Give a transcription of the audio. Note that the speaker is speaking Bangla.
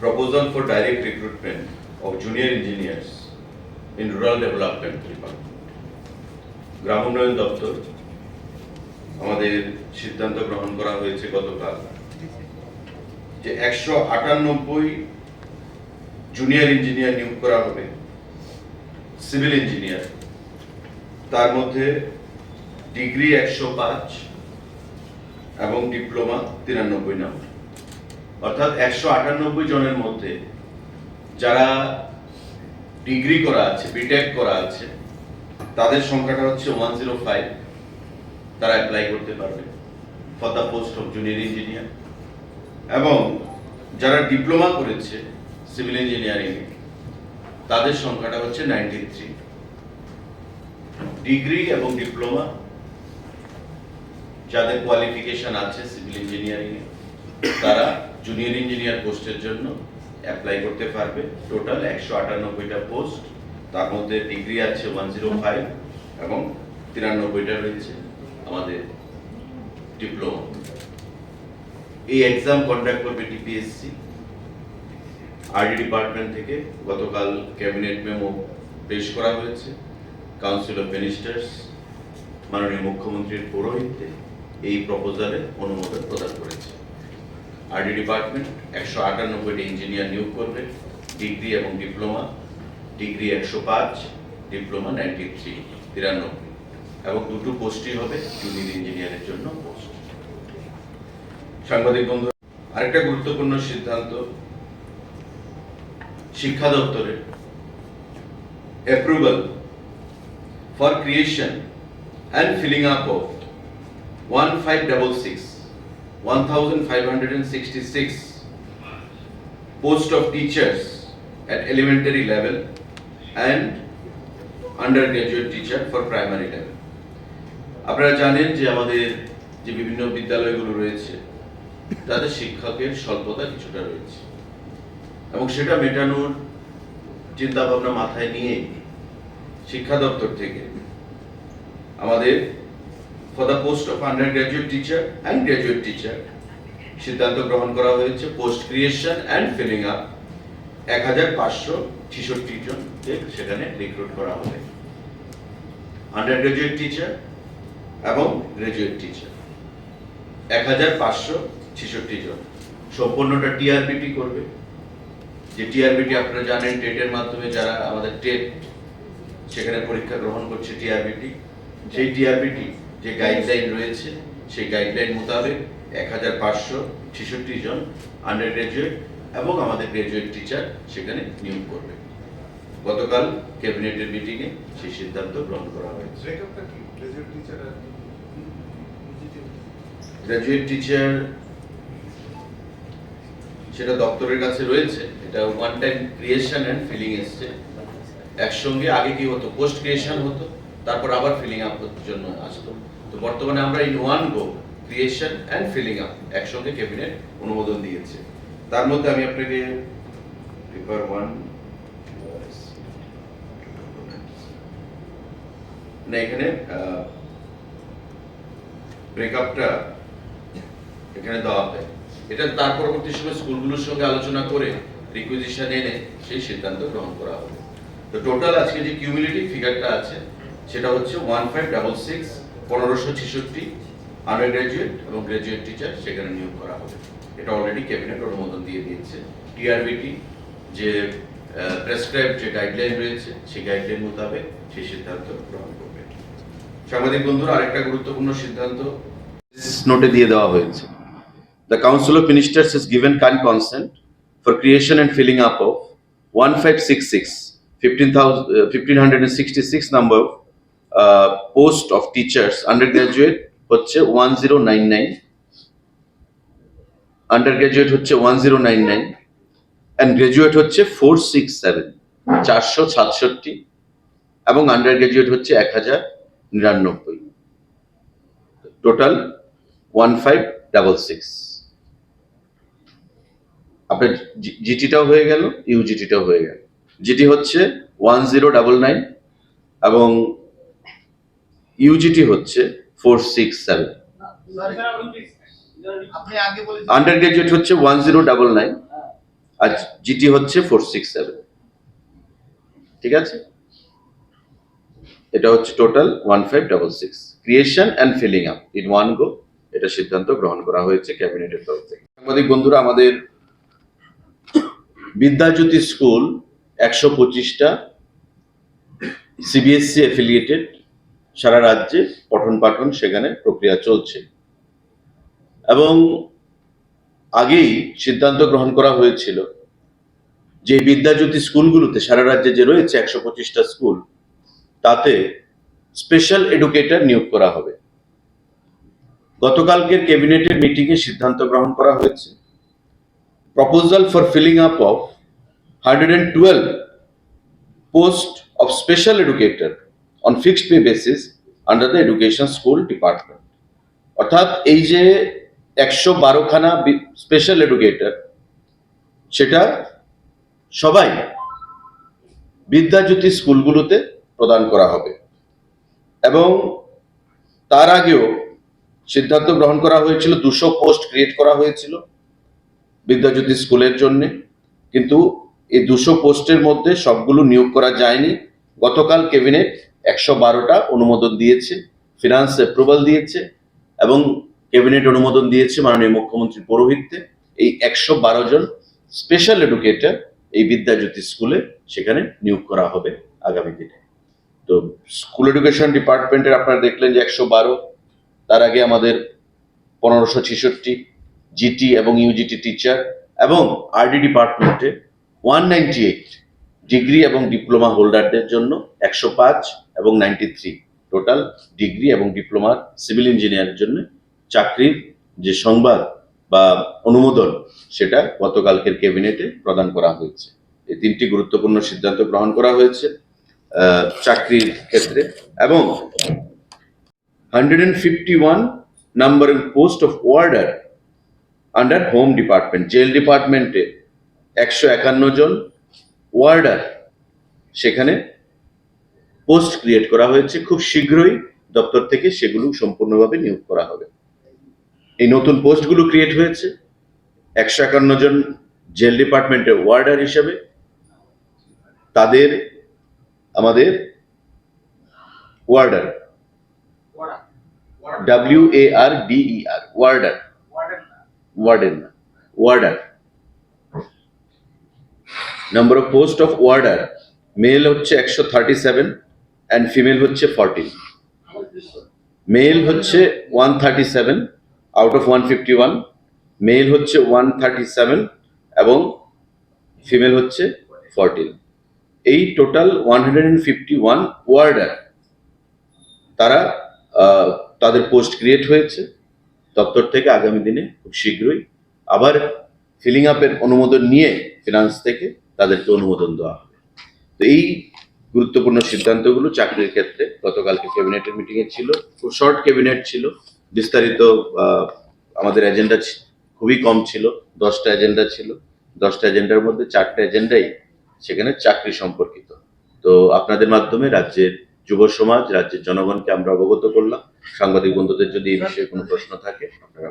proposal for direct recruitment of junior engineers in rural development department. গ্রাম উন্নয়ন দপ্তর আমাদের সিদ্ধান্ত গ্রহণ করা হয়েছে গতকাল যে একশো আটানব্বই জুনিয়র ইঞ্জিনিয়ার নিয়োগ করা হবে সিভিল ইঞ্জিনিয়ার তার মধ্যে ডিগ্রি একশো পাঁচ এবং ডিপ্লোমা তিরানব্বই নম্বর অর্থাৎ একশো আটানব্বই জনের মধ্যে যারা ডিগ্রি করা আছে বিটেক করা আছে, তাদের সংখ্যাটা হচ্ছে ওয়ান জিরো ফাইভ তারা অ্যাপ্লাই করতে পারবে for the post of junior engineer এবং যারা ডিপ্লোমা করেছে সিভিল ইঞ্জিনিয়ারিং তাদের সংখ্যাটা হচ্ছে নাইনটি থ্রি ডিগ্রি এবং ডিপ্লোমা যাদের কোয়ালিফিকেশন আছে সিভিল ইঞ্জিনিয়ারিং এ, তারা জুনিয়র ইঞ্জিনিয়ার পোস্টের জন্য অ্যাপ্লাই করতে পারবে। টোটাল একশো আটানব্বইটা পোস্ট তার মধ্যে ডিগ্রি আছে ওয়ান জিরো ফাইভ এবং তিরানব্বইটা রয়েছে আমাদের ডিপ্লোমা এই এক্সাম কন্ডাক্ট করবে টিপিএসসি আরডি ডিপার্টমেন্ট থেকে। গতকাল ক্যাবিনেট মেমো পেশ করা হয়েছে। কাউন্সিল অফ মিনিস্টার্স মাননীয় মুখ্যমন্ত্রীর পৌরোহিত্যে এই প্রপোজালে অনুমোদন প্রদান করেছে। আরডি ডিপার্টমেন্ট, একশো আটানব্বইটি ইঞ্জিনিয়ার নিয়োগ করবে, ডিগ্রি এবং ডিপ্লোমা, ডিগ্রি একশো পাঁচ, ডিপ্লোমা নাইনটি থ্রি, তিরানব্বই। এবং দুটো পোস্টই হবে জুনিয়র ইঞ্জিনিয়ারের জন্য পোস্ট। সাংবাদিক বন্ধু, আরেকটা গুরুত্বপূর্ণ সিদ্ধান্ত, শিক্ষা দপ্তরের approval for creation and filling up of one five double one thousand five hundred and sixty six post of teachers at elementary level and undergraduate teacher for primary level. আপনারা জানেন যে আমাদের যে বিভিন্ন বিদ্যালয়গুলো রয়েছে, তাদের শিক্ষকের স্বল্পতা কিছুটা রয়েছে এবং সেটা মেটানোর চিন্তা ভাবনা মাথায় নিয়ে শিক্ষা দপ্তর থেকে আমাদের for the post of undergraduate teacher and graduate teacher সিদ্ধান্ত গ্রহণ করা হয়েছে post creation and filling up এক হাজার পাঁচশো ছেষট্টি জনকে সেখানে রিক্রুট করা হবে। আন্ডার গ্রাজুয়েট টিচার এবং গ্রাজুয়েট টিচার এক হাজার পাঁচশো ছেষট্টি জন। সম্পূর্ণটা টিআরবিটি করবে। যে টিআরবিটি আপনারা জানেন টেটের মাধ্যমে যারা আমাদের টেট সেখানে পরীক্ষা গ্রহণ করছে টিআরবিটি সেই টিআরবিটি যে গাইডলাইন রয়েছে সেই গাইডলাইন মোতাবেক এক হাজার পাঁচশো ছেষট্টি জন আন্ডার গ্রাজুয়েট এবং আমাদের গ্রাজুয়েট টিচার সেখানে নিয়োগ করবে। গতকাল ক্যাবিনেটের মিটিংয়ে সেই সিদ্ধান্ত গ্রহণ করা হয়েছে গ্রাজুয়েট টিচার সেটা দপ্তরের কাছে রয়েছে এটা one time creation and filling এসছে। একসঙ্গে আগে কি হতো? পোস্ট ক্রিয়েশন হতো। তারপর আবার ফিলিং আপ জন্য আসতো তো বর্তমানে আমরা in one go creation and filling up একসঙ্গে ক্যাবিনেট অনুমোদন দিয়েছে। তার মধ্যে আমি আপনাকে পেপার ওয়ান না, এখানে ব্রেকআপটা এখানে দেওয়া হয়। এটা তার পরবর্তী সময় স্কুলগুলোর সঙ্গে আলোচনা করে রিকুইজিশন এনে সেই সিদ্ধান্ত গ্রহণ করা হবে। তো টোটাল আজকে যে কিউমিলিটি ফিগারটা আছে সেটা হচ্ছে ওয়ান ফাইভ ডাবল সিক্স পনেরোশো ছেষট্টি আন্ডার গ্রাজুয়েট এবং গ্রাজুয়েট টিচার সেখানে নিয়োগ করা হবে। এটা অলরেডি ক্যাবিনেট অনুমোদন দিয়ে দিয়েছে। টিআরবিটি যে প্রেসক্রাইব যে গাইডলাইন রয়েছে সেই গাইডলাইন মোতাবেক সেই সিদ্ধান্ত গ্রহণ করবে। সাংবাদিক বন্ধুরা আরেকটা গুরুত্বপূর্ণ সিদ্ধান্ত নোটে দিয়ে দেওয়া হয়েছে। The Council of Ministers has given kind consent for creation and six up of 1566, 15,000, uh, 1566 number of uh, post of teachers undergraduate হচ্ছে 1099 undergraduate হচ্ছে 1099 and graduate হচ্ছে 467 চারশো সাতষট্টি। এবং আন্ডার গ্রাজুয়েট হচ্ছে এক হাজার নিরানব্বই। Total one five double six আপনার জিটিটাও হয়ে গেল ইউজিটিটাও হয়ে গেল। জিটি হচ্ছে ওয়ান জিরো ডাবল নাইন এবং ইউজিটি হচ্ছে four six seven under graduate হচ্ছে ওয়ান জিরো ডাবল নাইন আর জিটি হচ্ছে ফোর সিক্স সেভেন ঠিক আছে? এটা হচ্ছে total one five double six creation and filling up in one go এটা সিদ্ধান্ত গ্রহণ করা হয়েছে ক্যাবিনেটের তরফ থেকে। সাংবাদিক বন্ধুরা আমাদের বিদ্যাজ্যোতি স্কুল একশো পঁচিশটা সিবিএসসি অ্যাফিলিয়েটেড সারা রাজ্যে পঠন পাঠন সেখানে প্রক্রিয়া চলছে। এবং আগেই সিদ্ধান্ত গ্রহণ করা হয়েছিল যে বিদ্যাজ্যোতি স্কুলগুলোতে সারা রাজ্যে যে রয়েছে একশো পঁচিশটা স্কুল, তাতে স্পেশাল এডুকেটর নিয়োগ করা হবে। গতকালকের ক্যাবিনেটের মিটিংয়ে সিদ্ধান্ত গ্রহণ করা হয়েছে। Proposal for filling up of hundred and twelve post of special educator on fixed pay basis under the education school department অর্থাৎ এই যে একশো বারোখানা স্পেশাল এডুকেটর সেটা সবাই বিদ্যাজ্যোতি স্কুলগুলোতে প্রদান করা হবে। এবং তার আগেও সিদ্ধান্ত গ্রহণ করা হয়েছিল, দুশো পোস্ট ক্রিয়েট করা হয়েছিল বিদ্যাজ্যোতি স্কুলের জন্য। কিন্তু এই দুশো পোস্টের মধ্যে সবগুলো নিয়োগ করা যায়নি। গতকাল ক্যাবিনেট একশো বারোটা অনুমোদন দিয়েছে ফিনান্স অ্যাপ্রুভাল দিয়েছে এবং ক্যাবিনেট অনুমোদন দিয়েছে মাননীয় মুখ্যমন্ত্রী পৌরোহিত্যে। এই একশো বারো জন স্পেশাল এডুকেটর এই বিদ্যাজ্যোতি স্কুলে সেখানে নিয়োগ করা হবে আগামী দিনে। তো স্কুল এডুকেশন ডিপার্টমেন্টের আপনারা দেখলেন যে একশো বারো, তার আগে আমাদের পনেরোশো ছেষট্টি জিটি এবং ইউজিটি টিচার এবং আরডি ডিপার্টমেন্টে one ninety eight degree diploma diploma হোল্ডারদের জন্য একশো পাঁচ এবং নাইনটি থ্রি। টোটাল ডিগ্রি এবং ডিপ্লোমার সিভিল ইঞ্জিনিয়ারের জন্য চাকরির যে সংবাদ বা অনুমোদন, সেটা গতকালকের ক্যাবিনেটে প্রদান করা হয়েছে। এই তিনটি গুরুত্বপূর্ণ সিদ্ধান্ত গ্রহণ করা হয়েছে চাকরির ক্ষেত্রে এবং hundred and fifty one number post of warder under home department, jail ডিপার্টমেন্টে একশো একান্ন জন ওয়ার্ডার সেখানে পোস্ট ক্রিয়েট করা হয়েছে। খুব শীঘ্রই দপ্তর থেকে সেগুলো সম্পূর্ণভাবে নিয়োগ করা হবে। এই নতুন পোস্টগুলো ক্রিয়েট হয়েছে। একশো একান্ন জন জেল ডিপার্টমেন্টের ওয়ার্ডার হিসেবে তাদের আমাদের warder W A R D E R warder warden না। Warder number of post of warder male হচ্ছে একশো থার্টি সেভেন অ্যান্ড ফিমেল হচ্ছে ফর্টিন মেল হচ্ছে one thirty seven out of one fifty one male হচ্ছে ওয়ান থার্টি সেভেন এবং ফিমেল হচ্ছে ফর্টিন এই total one hundred and fifty one warder তারা তাদের পোস্ট ক্রিয়েট হয়েছে। দপ্তর থেকে আগামী দিনে খুব শীঘ্রই আবার ফিলিং আপের অনুমোদন নিয়ে ফিনান্স থেকে তাদেরকে অনুমোদন দেওয়া হবে। তো এই গুরুত্বপূর্ণ সিদ্ধান্তগুলো চাকরির ক্ষেত্রে গতকালকে ক্যাবিনেটের মিটিংয়ে ছিল, খুব শর্ট ক্যাবিনেট ছিল। বিস্তারিত আমাদের এজেন্ডা খুবই কম ছিল, দশটা এজেন্ডা ছিল। দশটা এজেন্ডার মধ্যে চারটা এজেন্ডাই সেখানে চাকরি সম্পর্কিত। তো আপনাদের মাধ্যমে রাজ্যের যুব সমাজ, রাজ্যের জনগণকে আমরা অবগত করলাম। সাংবাদিক বন্ধুদের যদি এই বিষয়ে কোনো প্রশ্ন থাকে, আপনারা